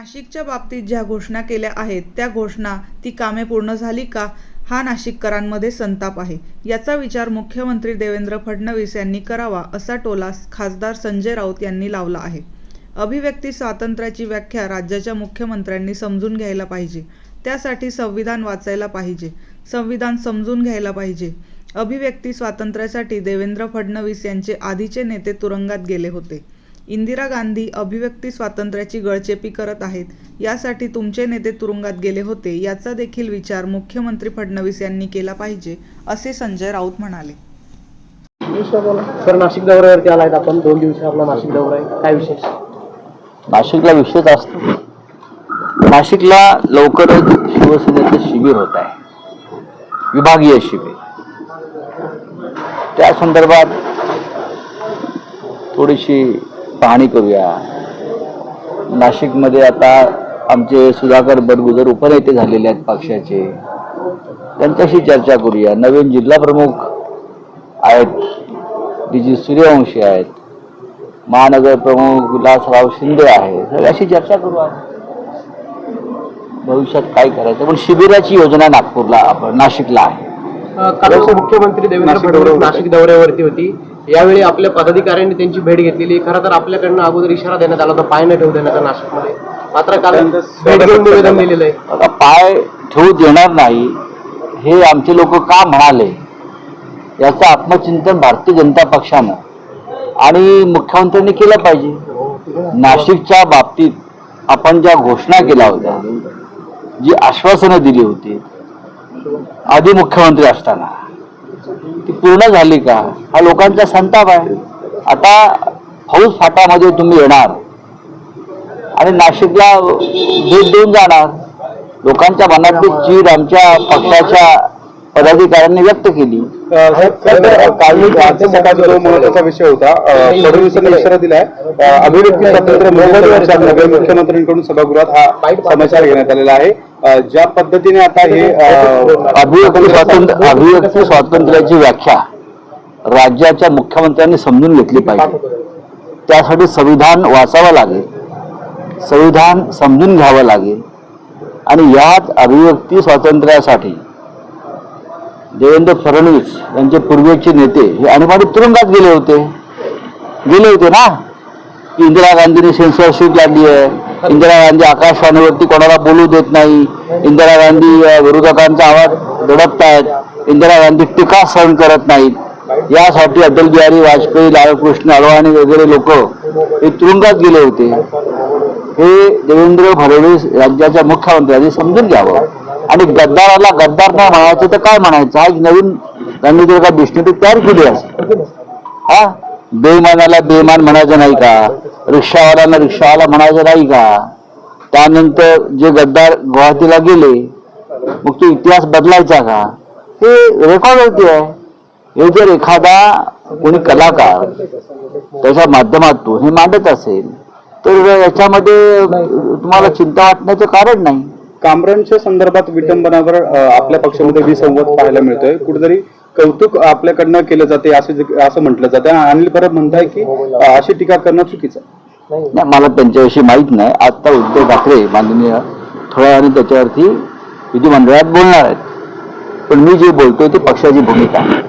नाशिकच्या बाबतीत ज्या घोषणा केल्या आहेत त्या घोषणा ती कामे पूर्ण झाली का हा नाशिककरांमध्ये संताप आहे. याचा विचार मुख्यमंत्री देवेंद्र फडणवीस यांनी करावा असा टोला खासदार संजय राऊत यांनी लावला आहे. अभिव्यक्ती स्वातंत्र्याची व्याख्या राज्याच्या मुख्यमंत्र्यांनी समजून घ्यायला पाहिजे. त्यासाठी संविधान वाचायला पाहिजे. संविधान समजून घ्यायला पाहिजे. अभिव्यक्ती स्वातंत्र्यासाठी देवेंद्र फडणवीस यांचे आधीचे नेते तुरुंगात गेले होते. इंदिरा गांधी अभिव्यक्ती स्वातंत्र्याची गळचेपी करत आहेत. यासाठी तुमचे नेते तुरुंगात गेले होते. याचा देखील विचार मुख्यमंत्री फडणवीस यांनी केला पाहिजे असे संजय राऊत म्हणाले. सर नाशिक दौऱ्यावरती आलायत आपण. दोन दिवशी आपला नाशिक दौरा आहे. काय विशेष? नाशिकला विषयच असतो. नाशिकला लवकरच शिवसेनेचं शिबिर होत आहे. विभागीय शिबिर. त्या संदर्भात थोडीशी पाहणी करूया. नाशिकमध्ये आता आमचे सुधाकर बडगुजर उपनेते झालेले आहेत पक्षाचे. त्यांच्याशी चर्चा करूया. नवीन जिल्हा प्रमुख आहेत. डी जी सूर्यवंशी आहेत. महानगर प्रमुख विलासराव शिंदे आहे सगळ्याशी चर्चा करू भविष्यात काय करायचं? पण शिबिराची योजना नागपूरला आपण नाशिकला आहे. मुख्यमंत्री देवेंद्र फडणवीस नाशिक दौऱ्यावरती होती. यावेळी आपल्या पदाधिकाऱ्यांनी त्यांची भेट घेतलेली. खरं तर आपल्याकडनं अगोदर इशारा देण्यात आला होता पाय न ठेवू देण्याचा नाशिकमध्ये. मात्र काल भेट घेऊन निवेदन दिलेलं आहे. आता पाय ठेवू देणार नाही हे आमचे लोक का म्हणाले? याचं आत्मचिंतन भारतीय जनता पक्षानं आणि मुख्यमंत्र्यांनी केलं पाहिजे. नाशिकच्या बाबतीत आपण ज्या घोषणा केल्या होत्या जी आश्वासनं दिली होती आधी मुख्यमंत्री असताना ती पूर्ण झाली का? हा लोकांचा संताप आहे. आता हौस फाटामध्ये तुम्ही येणार. आणि नाशिकला भेट देऊन जाणार. लोकांच्या मनातली चीर आमच्या पक्षाच्या पदाधिकाऱ्यांनी व्यक्त केली. काल आजच्या सकाळचा जो महत्त्वाचा विषय होता अ, फडणवीसांनी इशारा दिलाय अभिव्यक्ती स्वातंत्र्य मोबाईल मुख्यमंत्र्यांकडून सभागृहात हा समाचार घेण्यात आलेला आहे. ज्या पद्धतीने आता हे अभिव्यक्ती स्वातंत्र्य अभिव्यक्ती स्वातंत्र्याची व्याख्या राज्याच्या मुख्यमंत्र्यांनी समजून घेतली पाहिजे. त्यासाठी संविधान वाचावं लागेल. संविधान समजून घ्यावं लागेल. आणि यात अभिव्यक्ती स्वातंत्र्यासाठी देवेंद्र फडणवीस यांचे पूर्वीचे नेते हे आणीबाणी तुरुंगात गेले होते. गेले होते ना? की इंदिरा गांधीने सेन्सरशिप लागली आहे. इंदिरा गांधी आकाशवाणीवरती कोणाला बोलू देत नाही. इंदिरा गांधी विरोधकांचा आवाज दडपतायत. इंदिरा गांधी टीका सहन करत नाहीत. यासाठी अटल बिहारी वाजपेयी लालकृष्ण अडवाणी वगैरे लोक हे तुरुंगात गेले होते. हे देवेंद्र फडणवीस राज्याच्या मुख्यमंत्र्यांनी समजून घ्यावं. आणि गद्दाराला गद्दार नाही म्हणायचं तर काय म्हणायचं? हा एक नवीन त्यांनी जर का डिक्शनरी तयार केली असेल हा? बेमानाला बेमान म्हणायचं नाही का? रिक्षावाल्याला रिक्षावाला म्हणायचं नाही का? त्यानंतर जे गद्दार गुवाहाटीला गेले मग तो इतिहास बदलायचा का? हे रेकॉर्ड होती आहे. हे जर एखादा कोणी कलाकार त्याच्या माध्यमातून हे मांडत असेल तर याच्यामध्ये तुम्हाला चिंता वाटण्याचं कारण नाही. कामरांच्या संदर्भात विटंबनावर आपल्या पक्षामध्ये विसंवाद पाहायला मिळतोय. कुठेतरी कौतुक आपल्याकडनं केलं जाते असं असं म्हटलं जातं. आणि अनिल परब म्हणताय की अशी टीका करणं चुकीचं. नाही मला त्यांच्याविषयी माहीत नाही. आता उद्धव ठाकरे माननीय थोड्या वेळाने त्याच्यावरती विधिमंडळात बोलणार आहेत. पण मी जे बोलतोय ते पक्षाची भूमिका आहे.